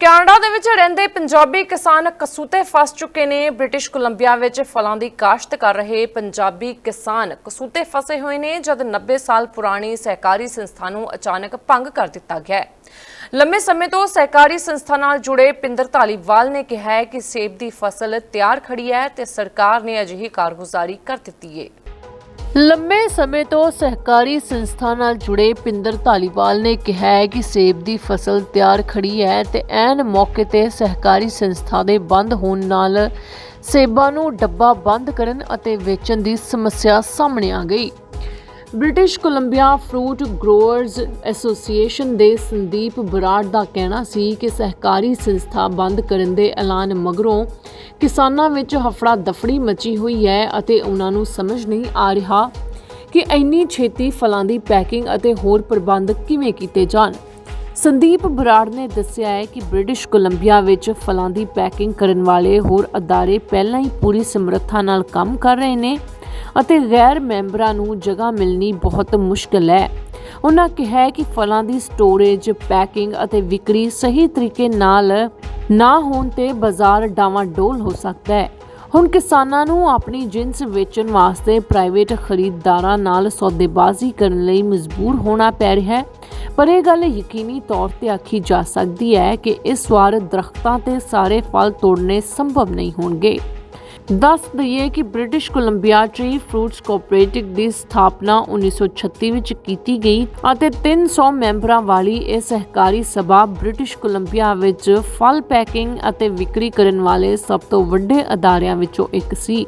Canada ਦੇ ਵਿੱਚ ਰਹਿੰਦੇ ਪੰਜਾਬੀ ਕਿਸਾਨ ਕਸੂਤੇ ਫਸ ਚੁੱਕੇ ਨੇ। ਬ੍ਰਿਟਿਸ਼ ਕੋਲੰਬੀਆ ਵਿੱਚ ਫਲਾਂ ਦੀ ਕਾਸ਼ਤ ਕਰ ਰਹੇ ਪੰਜਾਬੀ ਕਿਸਾਨ ਕਸੂਤੇ ਫਸੇ ਹੋਏ ਨੇ, ਜਦ 90 ਸਾਲ ਪੁਰਾਣੀ ਸਹਿਕਾਰੀ ਸੰਸਥਾ ਨੂੰ ਅਚਾਨਕ ਭੰਗ ਕਰ ਦਿੱਤਾ ਗਿਆ ਹੈ। ਲੰਮੇ ਸਮੇਂ ਤੋਂ ਸਹਿਕਾਰੀ ਸੰਸਥਾ ਨਾਲ ਜੁੜੇ ਪਿੰਦਰ ਧਾਲੀਵਾਲ ਨੇ ਕਿਹਾ ਹੈ ਕਿ ਸੇਬ ਦੀ ਫਸਲ ਤਿਆਰ ਖੜੀ ਹੈ ਤੇ ਸਰਕਾਰ ਨੇ ਅਜਿਹੀ ਕਾਰਗੁਜ਼ਾਰੀ ਕਰ ਦਿੱਤੀ ਹੈ ਲੰਮੇ ਸਮੇਂ ਤੋਂ ਸਹਿਕਾਰੀ ਸੰਸਥਾ ਨਾਲ ਜੁੜੇ ਪਿੰਦਰ ਧਾਲੀਵਾਲ ਨੇ ਕਿਹਾ ਹੈ ਕਿ ਸੇਬ ਦੀ ਫਸਲ ਤਿਆਰ ਖੜੀ ਹੈ ਤੇ ਐਨ ਮੌਕੇ ਤੇ ਸਹਿਕਾਰੀ ਸੰਸਥਾ ਦੇ ਬੰਦ ਹੋਣ ਨਾਲ ਸੇਬਾਂ ਨੂੰ ਡੱਬਾ ਬੰਦ ਕਰਨ ਅਤੇ ਵੇਚਣ ਦੀ ਸਮੱਸਿਆ ਸਾਹਮਣੇ ਆ ਗਈ। British Columbia fruit growers association ਦੇ ਸੰਦੀਪ ਬਰਾੜ ਦਾ ਕਹਿਣਾ ਸੀ ਕਿ ਸਹਿਕਾਰੀ ਸੰਸਥਾ ਬੰਦ ਕਰਨ ਦੇ ਐਲਾਨ ਮਗਰੋਂ ਕਿਸਾਨਾਂ ਵਿੱਚ ਹਫੜਾ ਦਫੜੀ ਮਚੀ ਹੋਈ ਹੈ ਅਤੇ ਉਹਨਾਂ ਨੂੰ ਸਮਝ ਨਹੀਂ ਆ ਰਿਹਾ ਕਿ ਇੰਨੀ ਛੇਤੀ ਫਲਾਂ ਦੀ ਪੈਕਿੰਗ ਅਤੇ ਹੋਰ ਪ੍ਰਬੰਧ ਕਿਵੇਂ ਕੀਤੇ ਜਾਣ। ਸੰਦੀਪ ਬਰਾੜ ਨੇ ਦੱਸਿਆ ਹੈ ਕਿ ਬ੍ਰਿਟਿਸ਼ ਕੋਲੰਬੀਆ ਵਿੱਚ ਫਲਾਂ ਦੀ ਪੈਕਿੰਗ ਕਰਨ ਵਾਲੇ ਹੋਰ ਅਦਾਰੇ ਪਹਿਲਾਂ ਹੀ ਪੂਰੀ ਸਮਰੱਥਾ ਨਾਲ ਕੰਮ ਕਰ ਰਹੇ ਨੇ ਅਤੇ ਗੈਰ ਮੈਂਬਰਾਂ ਨੂੰ ਜਗ੍ਹਾ ਮਿਲਣੀ ਬਹੁਤ ਮੁਸ਼ਕਲ ਹੈ। ਉਹਨਾਂ ਕਿਹਾ ਕਿ ਫਲਾਂ ਦੀ ਸਟੋਰੇਜ ਪੈਕਿੰਗ ਅਤੇ ਵਿਕਰੀ ਸਹੀ ਤਰੀਕੇ ਨਾਲ ਨਾ ਹੋਣ ਤੇ ਬਾਜ਼ਾਰ ਡਾਵਾਂਡੋਲ ਹੋ ਸਕਦਾ ਹੈ। ਹੁਣ ਕਿਸਾਨਾਂ ਨੂੰ ਆਪਣੀ ਜਿੰਸ ਵੇਚਣ ਵਾਸਤੇ ਪ੍ਰਾਈਵੇਟ ਖਰੀਦਦਾਰਾਂ ਨਾਲ ਸੌਦੇਬਾਜ਼ੀ ਕਰਨ ਲਈ ਮਜਬੂਰ ਹੋਣਾ ਪੈ ਰਿਹਾ ਹੈ। ਪਰ ਇਹ ਗੱਲ ਯਕੀਨੀ ਤੌਰ ਤੇ ਆਖੀ ਜਾ ਸਕਦੀ ਹੈ ਕਿ ਇਸ ਵਾਰ ਦਰਖਤਾਂ ਤੇ ਸਾਰੇ ਫਲ ਤੋੜਨੇ ਸੰਭਵ ਨਹੀਂ ਹੋਣਗੇ। ਦੱਸ ਦਈਏ ਕਿ British Columbia tree fruits cooperative ਦੀ ਸਥਾਪਨਾ 1936 ਵਿੱਚ ਕੀਤੀ ਗਈ ਅਤੇ 300 ਮੈਂਬਰਾਂ ਵਾਲੀ ਇਹ ਸਹਿਕਾਰੀ ਸਭਾ ਬ੍ਰਿਟਿਸ਼ ਕੋਲੰਬੀਆ ਵਿੱਚ ਫਲ ਪੈਕਿੰਗ ਅਤੇ ਵਿਕਰੀ ਕਰਨ ਵਾਲੇ ਸਭ ਤੋਂ ਵੱਡੇ ਅਦਾਰਿਆਂ ਵਿੱਚੋਂ ਇੱਕ ਸੀ।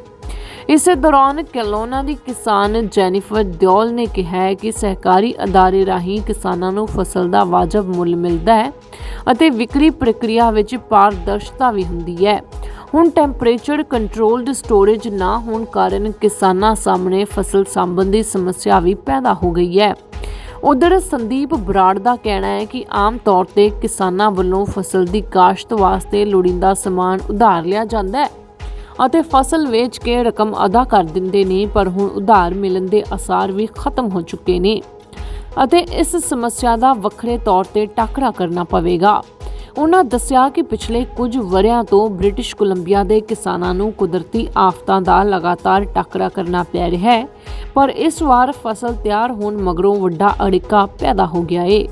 ਇਸੇ ਦੌਰਾਨ ਕੈਲੋਨਾ ਦੀ ਕਿਸਾਨ ਜੈਨੀਫਰ ਦਿਓਲ ਨੇ ਕਿਹਾ ਹੈ ਕਿ ਸਹਿਕਾਰੀ ਅਦਾਰੇ ਰਾਹੀਂ ਕਿਸਾਨਾਂ ਨੂੰ ਫਸਲ ਦਾ ਵਾਜਬ ਮੁੱਲ ਮਿਲਦਾ ਹੈ ਅਤੇ ਵਿਕਰੀ ਪ੍ਰਕਿਰਿਆ ਵਿੱਚ ਪਾਰਦਰਸ਼ਤਾ ਵੀ ਹੁੰਦੀ ਹੈ। ਹੁਣ ਟੈਂਪਰੇਚਰ ਕੰਟਰੋਲਡ ਸਟੋਰੇਜ ਨਾ ਹੋਣ ਕਾਰਨ ਕਿਸਾਨਾਂ ਸਾਹਮਣੇ ਫਸਲ ਸੰਬੰਧੀ ਸਮੱਸਿਆ ਵੀ ਪੈਦਾ ਹੋ ਗਈ ਹੈ। ਉਧਰ ਸੰਦੀਪ ਬਰਾੜ ਦਾ ਕਹਿਣਾ ਹੈ ਕਿ ਆਮ ਤੌਰ ਤੇ ਕਿਸਾਨਾਂ ਵੱਲੋਂ ਫਸਲ ਦੀ ਕਾਸ਼ਤ ਵਾਸਤੇ ਲੋੜੀਂਦਾ ਸਮਾਨ ਉਧਾਰ ਲਿਆ ਜਾਂਦਾ ਹੈ ਅਤੇ ਫਸਲ ਵੇਚ ਕੇ ਰਕਮ ਅਦਾ ਕਰ ਦਿੰਦੇ ਨੇ, ਪਰ ਹੁਣ ਉਧਾਰ ਮਿਲਣ ਦੇ ਅਸਾਰ ਵੀ ਖਤਮ ਹੋ ਚੁੱਕੇ ਨੇ ਅਤੇ ਇਸ ਸਮੱਸਿਆ ਦਾ ਵੱਖਰੇ ਤੌਰ ਤੇ ਟਾਕਰਾ ਕਰਨਾ ਪਵੇਗਾ। ਉਹਨਾਂ ਦੱਸਿਆ ਕਿ ਪਿਛਲੇ ਕੁਝ ਵਰਿਆਂ ਤੋਂ ਬ੍ਰਿਟਿਸ਼ ਕੋਲੰਬੀਆ ਦੇ ਕਿਸਾਨਾਂ ਨੂੰ ਕੁਦਰਤੀ ਆਫਤਾਂ ਦਾ ਲਗਾਤਾਰ ਟਾਕਰਾ ਕਰਨਾ ਪੈ ਰਿਹਾ ਹੈ, ਪਰ ਇਸ ਵਾਰ ਫਸਲ ਤਿਆਰ ਹੋਣ ਮਗਰੋਂ ਵੱਡਾ ਅੜਿੱਕਾ ਪੈਦਾ ਹੋ ਗਿਆ ਏ।